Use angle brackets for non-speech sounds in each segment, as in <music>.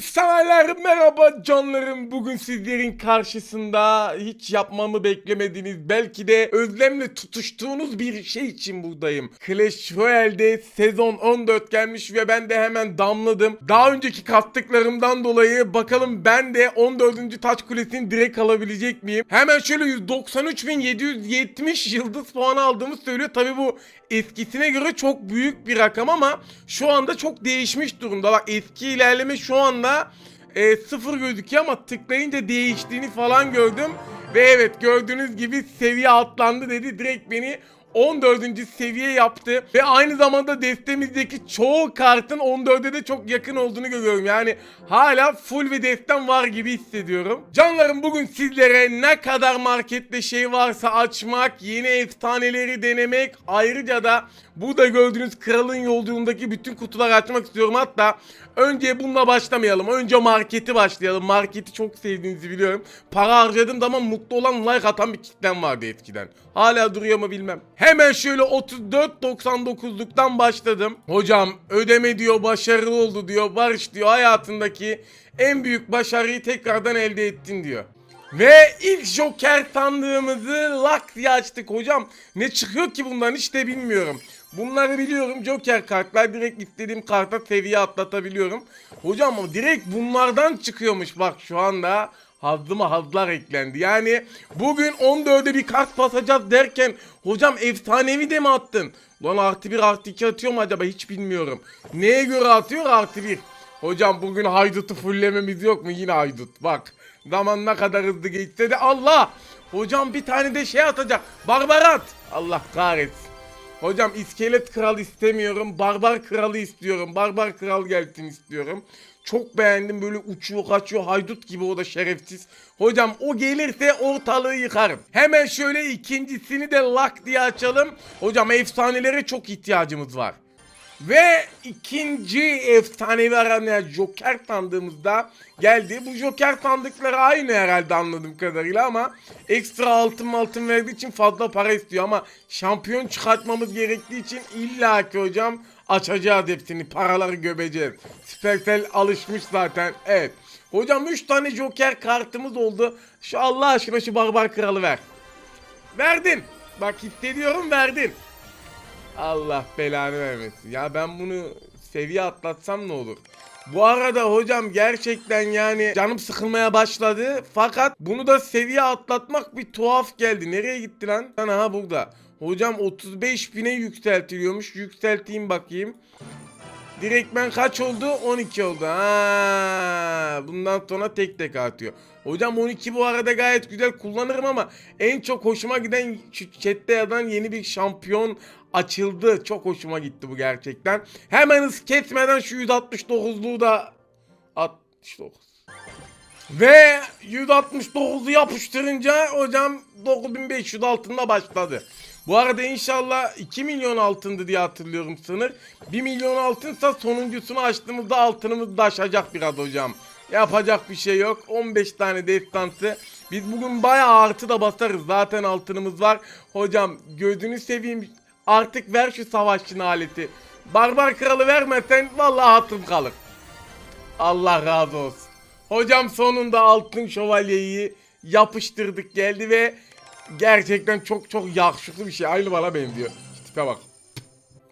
Severler merhaba canlarım. Bugün sizlerin karşısında hiç yapmamı beklemediğiniz belki de özlemle tutuştuğunuz bir şey için buradayım. Clash Royale'de sezon 14 gelmiş ve ben de hemen damladım. Daha önceki kattıklarımdan dolayı bakalım ben de 14. taç kulesini direkt alabilecek miyim? Hemen şöyle 193.770 yıldız puanı aldığımı söylüyor. Tabi bu eskisine göre çok büyük bir rakam ama şu anda çok değişmiş durumda. Bak eski ilerleme şu anda e, sıfır gözüküyor ama tıklayınca değiştiğini falan gördüm. Ve evet gördüğünüz gibi seviye atlandı dedi. Direkt beni 14. seviye yaptı ve aynı zamanda destemizdeki çoğu kartın 14'e de çok yakın olduğunu görüyorum. Yani hala full ve destem var gibi hissediyorum. Canlarım bugün sizlere ne kadar markette şey varsa açmak, yeni efsaneleri denemek, ayrıca da burada gördüğünüz kralın yolculuğundaki bütün kutuları açmak istiyorum. Hatta önce bununla başlamayalım. Önce marketi başlayalım. Marketi çok sevdiğinizi biliyorum. Para harcadım da ama mutlu olan like atan bir kitlem vardı eskiden. Hala duruyor mu bilmem. Hemen şöyle 34.99'luktan başladım. Hocam ödeme diyor başarılı oldu diyor. Barış diyor hayatındaki en büyük başarıyı tekrardan elde ettin diyor. Ve ilk Joker sandığımızı lak diye açtık hocam. Ne çıkıyor ki bundan hiç de bilmiyorum. Bunları biliyorum Joker kartlar direkt istediğim karta seviye atlatabiliyorum. Hocam ama direkt bunlardan çıkıyormuş bak şu anda hazlıma hazlar eklendi. Yani bugün 14'e bir kart basacağız derken hocam efsanevi de mi attın? Lan artı 1 artı 2 atıyor mu acaba hiç bilmiyorum. Neye göre atıyor artı 1? Hocam bugün haydut'u fullememiz yok mu? Yine haydut bak. Zaman ne kadar hızlı geçse de Allah. Hocam bir tane de şey atacak. Barbarat. Allah kahretsin. Hocam iskelet kral istemiyorum. Barbar kralı istiyorum. Barbar kral gelsin istiyorum. Çok beğendim böyle uçuyor kaçıyor haydut gibi o da şerefsiz. Hocam o gelirse ortalığı yıkarım. Hemen şöyle ikincisini de lak diye açalım. Hocam efsanelere çok ihtiyacımız var. Ve ikinci efsanevi arayan Joker sandığımızda geldi. Bu Joker sandıkları aynı herhalde anladığım kadarıyla ama ekstra altın altın verdiği için fazla para istiyor ama şampiyon çıkartmamız gerektiği için illaki hocam açacağız hepsini paraları göbeceğiz. Supercell alışmış zaten evet. Hocam 3 tane Joker kartımız oldu. Şu Allah aşkına şu barbar kralı ver. Verdin. Bak hissediyorum verdin. Allah belanı vermesin. Ya ben bunu seviye atlatsam ne olur? Bu arada hocam gerçekten yani canım sıkılmaya başladı. Fakat bunu da seviye atlatmak bir tuhaf geldi. Nereye gitti lan? Aha burada. Hocam 35 bine yükseltiliyormuş. Yükselteyim bakayım. Direktmen kaç oldu? 12 oldu. Ha, bundan sonra tek tek artıyor. Hocam 12 bu arada gayet güzel kullanırım ama en çok hoşuma giden şu chatte yazan yeni bir şampiyon açıldı. Çok hoşuma gitti bu gerçekten. Hemen hız kesmeden şu 169'luğu da 69. Ve 169'u yapıştırınca hocam 9500 altında başladı. Bu arada inşallah 2 milyon altındı diye hatırlıyorum sınır. 1 milyon altınsa sonuncusunu açtığımızda altınımız da aşacak biraz hocam. Yapacak bir şey yok. 15 tane destansı. Biz bugün bayağı artı da basarız. Zaten altınımız var. Hocam gözünü seveyim. Artık ver şu savaşçının aleti. Barbar kralı vermesen vallahi hatım kalır. Allah razı olsun. Hocam sonunda altın şövalyeyi yapıştırdık geldi ve gerçekten çok çok yakışıklı bir şey. Aynı bana benziyor. Tipe bak.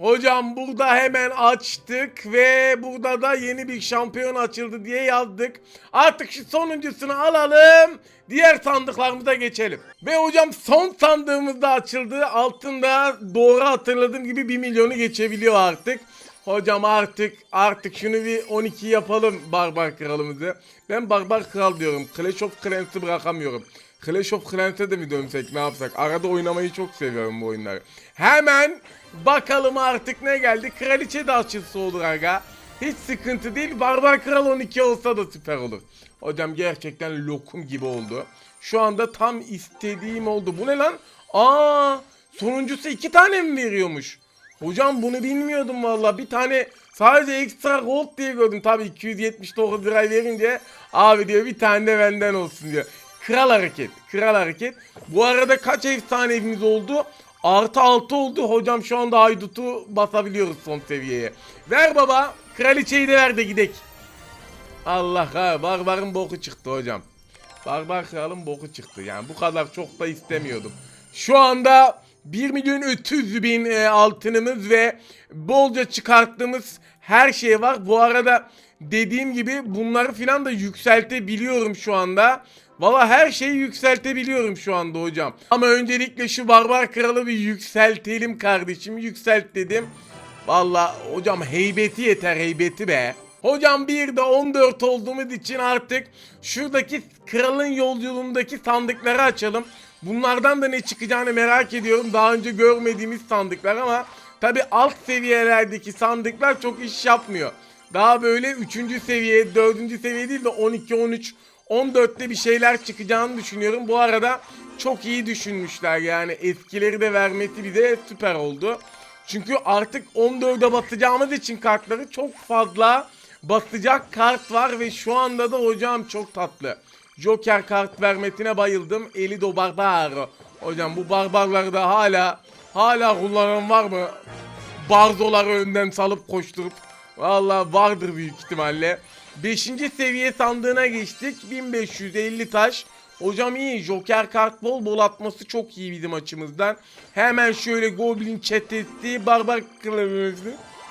Hocam burada hemen açtık ve burada da yeni bir şampiyon açıldı diye yazdık. Artık şu sonuncusunu alalım. Diğer sandıklarımıza geçelim. Ve hocam son sandığımız da açıldı. Altında doğru hatırladığım gibi 1 milyonu geçebiliyor artık. Hocam artık artık şunu bir 12 yapalım barbar kralımızı. Ben barbar kral diyorum. Clash of Clans'ı bırakamıyorum. Clash of Clans'e de mi dönsek ne yapsak? Arada oynamayı çok seviyorum bu oyunları. Hemen bakalım artık ne geldi. Kraliçe de açılsa olur aga. Hiç sıkıntı değil. Barbar Kral 12 olsa da süper olur. Hocam gerçekten lokum gibi oldu. Şu anda tam istediğim oldu. Bu ne lan? Aa, sonuncusu iki tane mi veriyormuş? Hocam bunu bilmiyordum valla. Bir tane sadece ekstra gold diye gördüm. Tabii 279 lira verince abi diyor bir tane de benden olsun diyor. Kral hareket. Kral hareket. Bu arada kaç efsane evimiz oldu? Artı 6 oldu. Hocam şu anda Haydut'u basabiliyoruz son seviyeye. Ver baba. Kraliçeyi de ver de gidek. Allah ha barbarın boku çıktı hocam. Barbar kralın boku çıktı. Yani bu kadar çok da istemiyordum. Şu anda 1 milyon 300 bin e, altınımız ve bolca çıkarttığımız her şey var. Bu arada dediğim gibi bunları filan da yükseltebiliyorum şu anda. Valla her şeyi yükseltebiliyorum şu anda hocam. Ama öncelikle şu barbar kralı bir yükseltelim kardeşim. Yükselt dedim. Valla hocam heybeti yeter heybeti be. Hocam bir de 14 olduğumuz için artık şuradaki kralın yolculuğundaki sandıkları açalım. Bunlardan da ne çıkacağını merak ediyorum. Daha önce görmediğimiz sandıklar ama tabi alt seviyelerdeki sandıklar çok iş yapmıyor. Daha böyle 3. seviye, 4. seviye değil de 12, 13, 14'te bir şeyler çıkacağını düşünüyorum. Bu arada çok iyi düşünmüşler yani eskileri de vermesi bize süper oldu. Çünkü artık 14'e basacağımız için kartları çok fazla basacak kart var ve şu anda da hocam çok tatlı. Joker kart vermetine bayıldım. Elido Barbaro. Hocam bu barbarlarda hala hala kullanan var mı? Barzoları önden salıp koşturup. Valla vardır büyük ihtimalle. 5. seviye sandığına geçtik. 1550 taş. Hocam iyi. Joker kart bol bol atması çok iyi bizim açımızdan. Hemen şöyle Goblin çetesi, Barbar kılavuzlu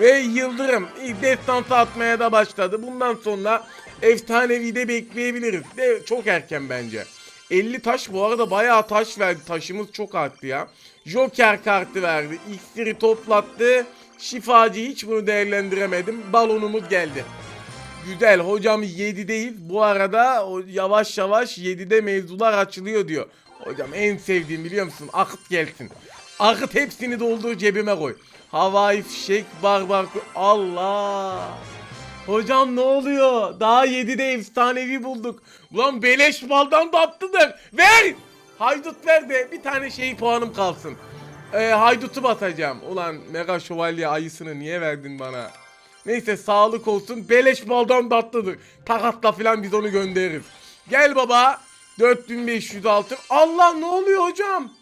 ve Yıldırım. Destansı atmaya da başladı. Bundan sonra efsanevi de bekleyebiliriz. De çok erken bence. 50 taş bu arada bayağı taş verdi. Taşımız çok arttı ya. Joker kartı verdi. İksiri toplattı. Şifacı hiç bunu değerlendiremedim. Balonumuz geldi. Güzel hocam 7'deyiz. Bu arada yavaş yavaş 7'de mevzular açılıyor diyor. Hocam en sevdiğim biliyor musun? Akıt gelsin. Akıt hepsini doldur cebime koy. Havai fişek barbar Allah. Hocam ne oluyor? Daha 7'de efsanevi bulduk. Ulan beleş baldan tatlıdır. Ver! Haydut ver de bir tane şey puanım kalsın. Ee, haydutu basacağım. Ulan mega şövalye ayısını niye verdin bana? Neyse sağlık olsun. Beleş baldan tatlıdır. Takatla filan biz onu göndeririz. Gel baba. 4500 altın. Allah ne oluyor hocam?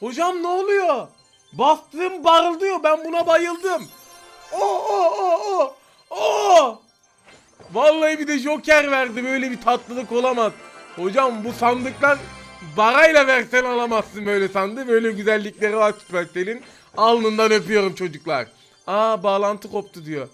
Hocam ne oluyor? Bastığım barıldıyor. Ben buna bayıldım. Oh oh oh oh. Oh. Vallahi bir de joker verdi. Böyle bir tatlılık olamaz. Hocam bu sandıklar barayla versen alamazsın böyle sandığı. Böyle güzellikleri var Süpertel'in. Alnından öpüyorum çocuklar. Aa bağlantı koptu diyor.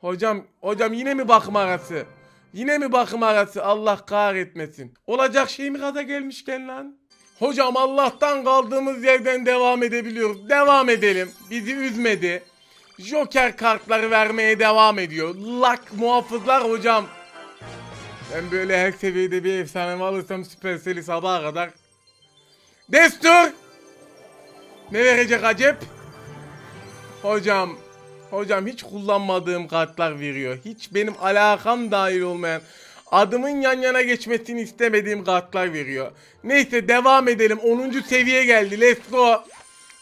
Hocam, hocam yine mi bakım arası? Yine mi bakım arası? Allah kahretmesin. Olacak şey mi gaza gelmişken lan? Hocam Allah'tan kaldığımız yerden devam edebiliyoruz. Devam edelim. Bizi üzmedi. Joker kartları vermeye devam ediyor. Luck muhafızlar hocam. Ben böyle her seviyede bir efsane alırsam Supercell'i sabaha kadar. Destur! Ne verecek acep? Hocam, hocam hiç kullanmadığım kartlar veriyor. Hiç benim alakam dahil olmayan, adımın yan yana geçmesini istemediğim kartlar veriyor. Neyse devam edelim. 10. seviye geldi. Let's go.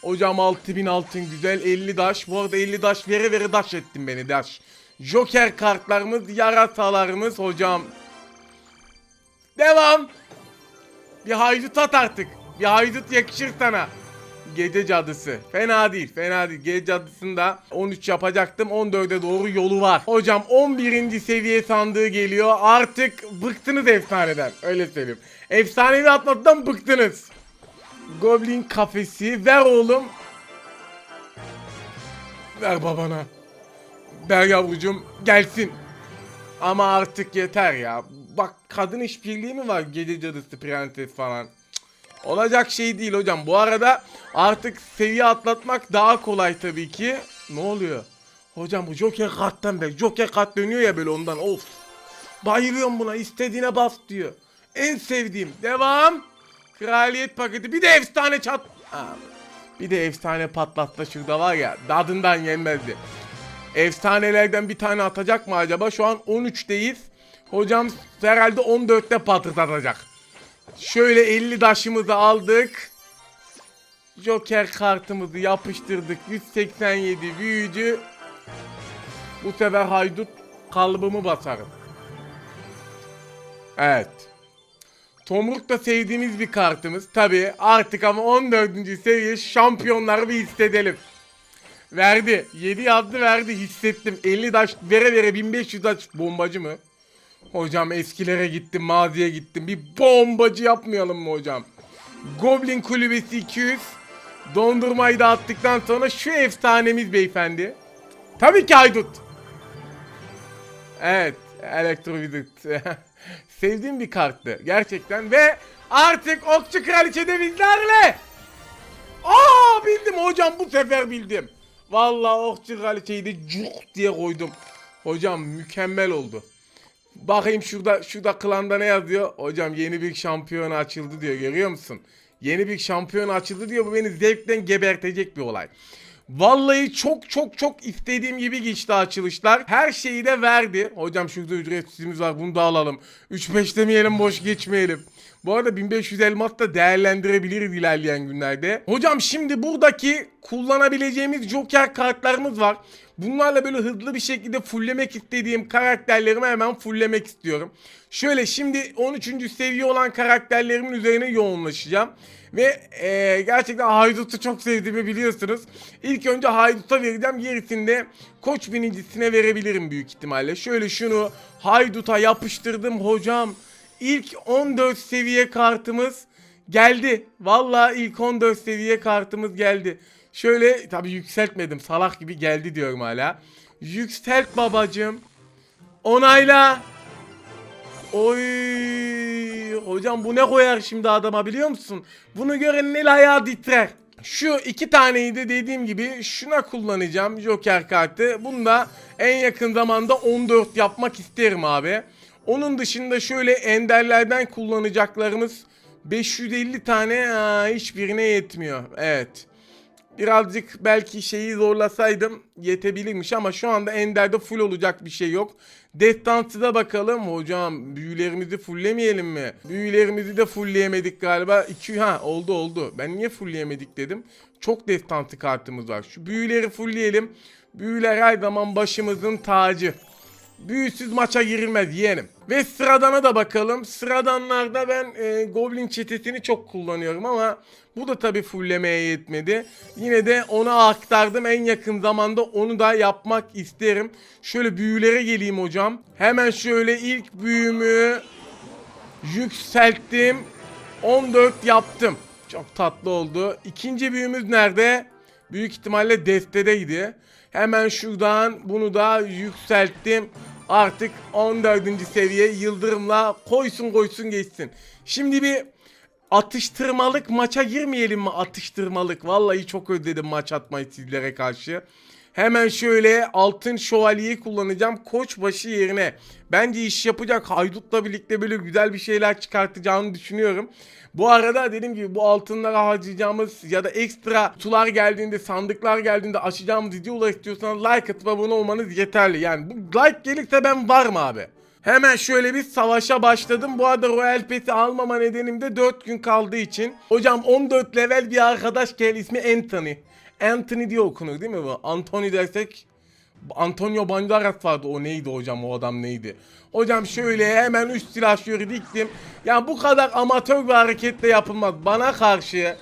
Hocam 6000 altın güzel 50 daş. Bu arada 50 daş vere vere daş ettin beni daş. Joker kartlarımız, yarasalarımız hocam. Devam. Bir haydut at artık. Bir haydut yakışır sana. Gece cadısı. Fena değil, fena değil. Gece cadısında 13 yapacaktım. 14'e doğru yolu var. Hocam 11. seviye sandığı geliyor. Artık bıktınız efsaneden. Öyle söyleyeyim. Efsanevi atmaktan bıktınız. Goblin kafesi. Ver oğlum. Ver babana. Ver yavrucum. Gelsin. Ama artık yeter ya. Bak kadın işbirliği mi var? Gece cadısı, prenses falan. Olacak şey değil hocam. Bu arada artık seviye atlatmak daha kolay tabii ki. Ne oluyor? Hocam bu Joker karttan be. Joker kart dönüyor ya böyle ondan. Of. Bayılıyorum buna. İstediğine bas diyor. En sevdiğim. Devam. Kraliyet paketi. Bir de efsane çat. Bir de efsane patlatma şurada var ya. Dadından yenmezdi. Efsanelerden bir tane atacak mı acaba? Şu an 13'teyiz. Hocam herhalde 14'te patlatacak. Şöyle 50 daşımızı aldık. Joker kartımızı yapıştırdık. 187 büyücü. Bu sefer haydut kalıbımı basarım. Evet. Tomruk da sevdiğimiz bir kartımız. Tabi artık ama 14. seviye şampiyonları bir hissedelim. Verdi. 7 yazdı verdi hissettim. 50 taş vere vere 1500 taş bombacı mı? Hocam eskilere gittim maziye gittim. Bir bombacı yapmayalım mı hocam? Goblin kulübesi 200. Dondurmayı da attıktan sonra şu efsanemiz beyefendi. Tabii ki haydut. Evet. Electrovisit. <laughs> Sevdiğim bir karttı. Gerçekten. Ve artık Okçu Kraliçe de bizlerle. Aa bildim hocam bu sefer bildim. Vallahi Okçu Kraliçeyi de cuk diye koydum. Hocam mükemmel oldu. Bakayım şurada şurada klanda ne yazıyor? Hocam yeni bir şampiyon açıldı diyor görüyor musun? Yeni bir şampiyon açıldı diyor bu beni zevkten gebertecek bir olay. Vallahi çok çok çok istediğim gibi geçti açılışlar. Her şeyi de verdi. Hocam şurada ücretsizimiz var bunu da alalım. 3-5 demeyelim boş geçmeyelim. Bu arada 1500 elmas da değerlendirebiliriz ilerleyen günlerde. Hocam şimdi buradaki kullanabileceğimiz joker kartlarımız var. Bunlarla böyle hızlı bir şekilde fulllemek istediğim karakterlerimi hemen fulllemek istiyorum. Şöyle şimdi 13. seviye olan karakterlerimin üzerine yoğunlaşacağım. Ve eee, gerçekten Haydut'u çok sevdiğimi biliyorsunuz. İlk önce Haydut'a vereceğim. Gerisini de koç binicisine verebilirim büyük ihtimalle. Şöyle şunu Haydut'a yapıştırdım hocam. İlk 14 seviye kartımız geldi. Vallahi ilk 14 seviye kartımız geldi. Şöyle tabii yükseltmedim. Salak gibi geldi diyorum hala. Yükselt babacım. Onayla. Oy hocam bu ne koyar şimdi adama biliyor musun? Bunu görenin el ayağı titrer. Şu iki taneyi de dediğim gibi şuna kullanacağım Joker kartı. Bunu da en yakın zamanda 14 yapmak isterim abi. Onun dışında şöyle enderlerden kullanacaklarımız 550 tane aa, hiçbirine yetmiyor. Evet. Birazcık belki şeyi zorlasaydım yetebilirmiş ama şu anda Ender'de full olacak bir şey yok. Destansı'da bakalım hocam büyülerimizi fulllemeyelim mi? Büyülerimizi de fullleyemedik galiba. 2 ha oldu oldu. Ben niye fullleyemedik dedim. Çok destansı kartımız var. Şu büyüleri fullleyelim. Büyüler her zaman başımızın tacı. Büyüsüz maça girilmez yeğenim. Ve sıradana da bakalım. Sıradanlarda ben e, Goblin çetesini çok kullanıyorum ama bu da tabi fulllemeye yetmedi. Yine de ona aktardım. En yakın zamanda onu da yapmak isterim. Şöyle büyülere geleyim hocam. Hemen şöyle ilk büyümü yükselttim. 14 yaptım. Çok tatlı oldu. İkinci büyümüz nerede? Büyük ihtimalle destedeydi. Hemen şuradan bunu da yükselttim. Artık 14. seviye yıldırımla koysun koysun geçsin. Şimdi bir atıştırmalık maça girmeyelim mi? Atıştırmalık. Vallahi çok özledim maç atmayı sizlere karşı. Hemen şöyle altın şövalyeyi kullanacağım koçbaşı yerine. Bence iş yapacak haydutla birlikte böyle güzel bir şeyler çıkartacağını düşünüyorum. Bu arada dediğim gibi bu altınlara harcayacağımız ya da ekstra kutular geldiğinde sandıklar geldiğinde açacağımız videolar istiyorsanız like atıp abone olmanız yeterli. Yani bu like gelirse ben varım abi. Hemen şöyle bir savaşa başladım. Bu arada Royal Pass'i almama nedenim de 4 gün kaldığı için. Hocam 14 level bir arkadaş gel ismi Anthony. Anthony diye okunur değil mi bu? Anthony dersek Antonio Banderas vardı o neydi hocam o adam neydi? Hocam şöyle hemen üst silahşörü diktim. Ya bu kadar amatör bir hareketle yapılmaz. Bana karşı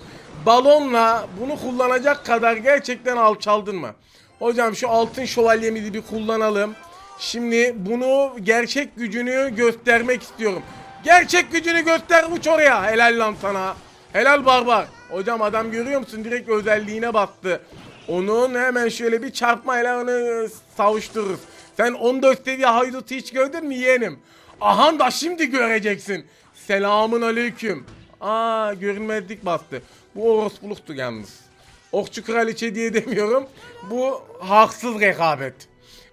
balonla bunu kullanacak kadar gerçekten alçaldın mı? Hocam şu altın şövalyemizi bir kullanalım. Şimdi bunu gerçek gücünü göstermek istiyorum. Gerçek gücünü göster uç oraya. Helal lan sana. Helal barbar. Hocam adam görüyor musun? Direkt özelliğine baktı. Onun hemen şöyle bir çarpmayla onu savuştururuz. Sen 14 seviye haydutu hiç gördün mü yeğenim? Ahan da şimdi göreceksin. Selamun aleyküm. Aa görünmezlik bastı. Bu orospuluktu yalnız. Okçu kraliçe diye demiyorum. Bu haksız rekabet.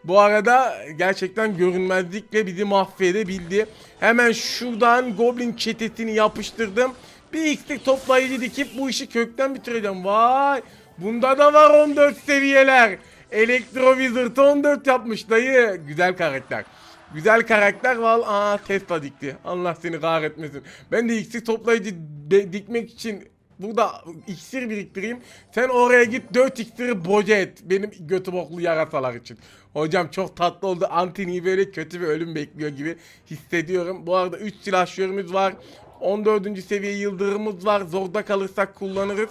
Bu arada gerçekten görünmezlikle bizi mahvedebildi. Hemen şuradan Goblin çetesini yapıştırdım. Bir x'lik toplayıcı dikip bu işi kökten bitireceğim. Vay! Bunda da var 14 seviyeler. Elektro Wizard 14 yapmış dayı. Güzel karakter. Güzel karakter val. Aa Tesla dikti. Allah seni kahretmesin. Ben de x'lik toplayıcı dikmek için burada iksir biriktireyim. Sen oraya git 4 iksiri boca et. Benim götü boklu yarasalar için. Hocam çok tatlı oldu. Antony'yi böyle kötü bir ölüm bekliyor gibi hissediyorum. Bu arada 3 silahşörümüz var. 14. seviye yıldırımımız var. Zorda kalırsak kullanırız.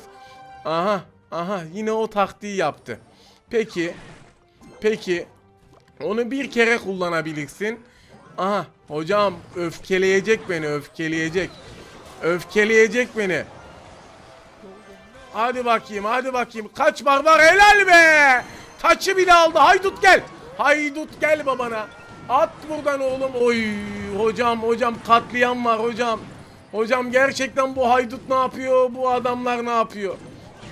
Aha aha yine o taktiği yaptı. Peki. Peki. Onu bir kere kullanabilirsin. Aha hocam öfkeleyecek beni öfkeleyecek. Öfkeleyecek beni. Hadi bakayım hadi bakayım. Kaç barbar helal be. Taçı bile aldı. Haydut gel. Haydut gel babana. At buradan oğlum. Oy hocam hocam katliam var hocam. Hocam gerçekten bu haydut ne yapıyor? Bu adamlar ne yapıyor?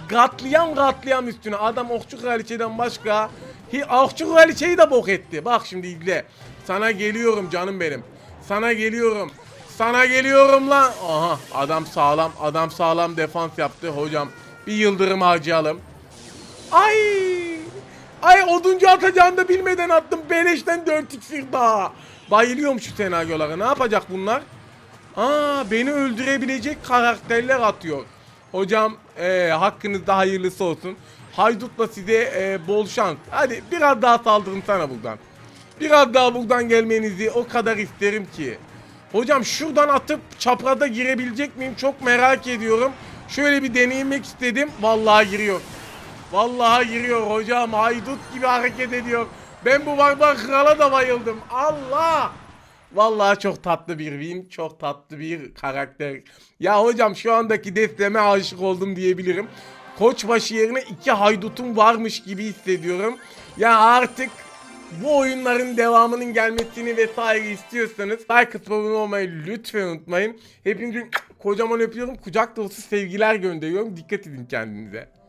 Katliam katliam üstüne. Adam okçu kraliçeden başka. Hi, okçu kraliçeyi de bok etti. Bak şimdi izle. Sana geliyorum canım benim. Sana geliyorum. Sana geliyorum lan. Aha adam sağlam. Adam sağlam defans yaptı hocam. Bir yıldırım harcayalım. Ay! Ay oduncu atacağını da bilmeden attım. Beleşten 4 iksir daha. Bayılıyorum şu senaryolara. Ne yapacak bunlar? Aa beni öldürebilecek karakterler atıyor. Hocam eee hakkınızda hayırlısı olsun. Haydutla size eee, bol şans. Hadi biraz daha saldırın sana buradan. Biraz daha buradan gelmenizi o kadar isterim ki. Hocam şuradan atıp çaprada girebilecek miyim çok merak ediyorum. Şöyle bir denemek istedim. Vallahi giriyor. Vallahi giriyor hocam. Haydut gibi hareket ediyor. Ben bu barbar krala da bayıldım. Allah! Vallahi çok tatlı bir win. Çok tatlı bir karakter. Ya hocam şu andaki desteme aşık oldum diyebilirim. Koçbaşı yerine iki haydutum varmış gibi hissediyorum. Ya artık bu oyunların devamının gelmesini vesaire istiyorsanız like atıp abone olmayı lütfen unutmayın. Hepinizi kocaman öpüyorum. Kucak dolusu sevgiler gönderiyorum. Dikkat edin kendinize.